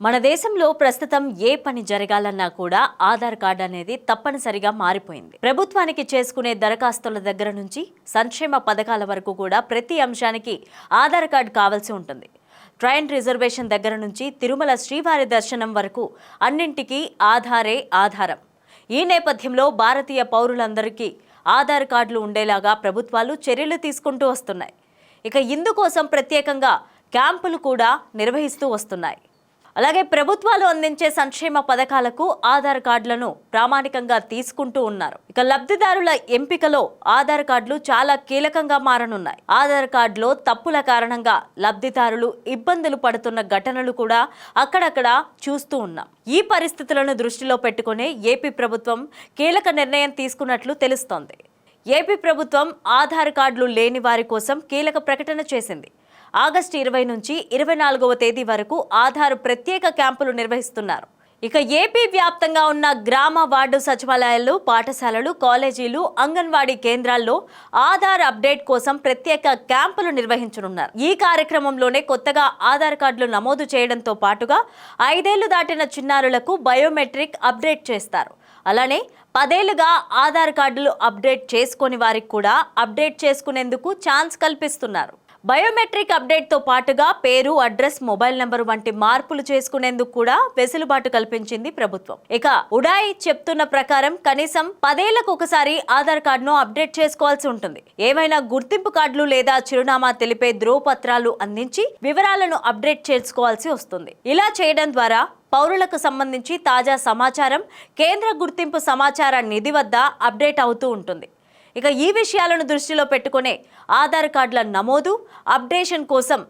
మన దేశంలో ప్రస్తుతం ఏ పని జరగాలన్నా కూడా ఆధార్ కార్డు అనేది తప్పనిసరిగా మారిపోయింది. ప్రభుత్వానికి చేసుకునే దరఖాస్తుల దగ్గర నుంచి సంక్షేమ పథకాల వరకు కూడా ప్రతి అంశానికి ఆధార్ కార్డు కావాల్సి ఉంటుంది. ట్రైన్ రిజర్వేషన్ దగ్గర నుంచి తిరుమల శ్రీవారి దర్శనం వరకు అన్నింటికీ ఆధారే ఆధారం. ఈ నేపథ్యంలో భారతీయ పౌరులందరికీ ఆధార్ కార్డులు ఉండేలాగా ప్రభుత్వాలు చర్యలు తీసుకుంటూ వస్తున్నాయి. ఇక ఇందుకోసం ప్రత్యేకంగా క్యాంపులు కూడా నిర్వహిస్తూ వస్తున్నాయి. అలాగే ప్రభుత్వాలు అందించే సంక్షేమ పథకాలకు ఆధార్ కార్డులను ప్రామాణికంగా తీసుకుంటూ ఉన్నారు. ఇక లబ్ధిదారుల ఎంపికలో ఆధార్ కార్డులు చాలా కీలకంగా మారనున్నాయి. ఆధార్ కార్డులో తప్పుల కారణంగా లబ్ధిదారులు ఇబ్బందులు పడుతున్న ఘటనలు కూడా అక్కడక్కడ చూస్తూ ఉన్నాం. ఈ పరిస్థితులను దృష్టిలో పెట్టుకునే ఏపీ ప్రభుత్వం కీలక నిర్ణయం తీసుకున్నట్లు తెలుస్తోంది. ఏపీ ప్రభుత్వం ఆధార్ కార్డులు లేని వారి కోసం కీలక ప్రకటన చేసింది. ఆగస్టు ఇరవై నుంచి ఇరవై నాలుగవ తేదీ వరకు ఆధార్ ప్రత్యేక క్యాంపులు నిర్వహిస్తున్నారు. ఇక ఏపీ వ్యాప్తంగా ఉన్న గ్రామ వార్డు సచివాలయాలు పాఠశాలలు కాలేజీలు అంగన్వాడీ కేంద్రాల్లో ఆధార్ అప్డేట్ కోసం ప్రత్యేక క్యాంపులు నిర్వహించనున్నారు. ఈ కార్యక్రమంలోనే కొత్తగా ఆధార్ కార్డులు నమోదు చేయడంతో పాటుగా ఐదేళ్ళు దాటిన చిన్నారులకు బయోమెట్రిక్ అప్డేట్ చేస్తారు. అలానే పదేళ్ళుగా ఆధార్ కార్డులు అప్డేట్ చేసుకొని వారికి కూడా అప్డేట్ చేసుకునేందుకు ఛాన్స్ కల్పిస్తున్నారు. బయోమెట్రిక్ అప్డేట్తో పాటుగా పేరు అడ్రస్ మొబైల్ నెంబర్ వంటి మార్పులు చేసుకునేందుకు కూడా వెసులుబాటు కల్పించింది ప్రభుత్వం. ఇక ఉడాయ్ చెప్తున్న ప్రకారం కనీసం పదేళ్ళకు ఒకసారి ఆధార్ కార్డును అప్డేట్ చేసుకోవాల్సి ఉంటుంది. ఏమైనా గుర్తింపు కార్డులు లేదా చిరునామా తెలిపే ధ్రువపత్రాలు అందించి వివరాలను అప్డేట్ చేసుకోవాల్సి వస్తుంది. ఇలా చేయడం ద్వారా పౌరులకు సంబంధించి తాజా సమాచారం కేంద్ర గుర్తింపు సమాచార నిధి వద్ద అప్డేట్ అవుతూ ఉంటుంది. ఇక ఈ విషయాలను దృష్టిలో పెట్టుకునే ఆధార్ కార్డుల నమోదు అప్డేషన్ కోసం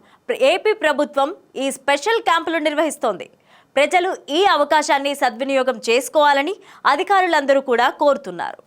ఏపీ ప్రభుత్వం ఈ స్పెషల్ క్యాంపులు నిర్వహిస్తోంది. ప్రజలు ఈ అవకాశాన్ని సద్వినియోగం చేసుకోవాలని అధికారులందరూ కూడా కోరుతున్నారు.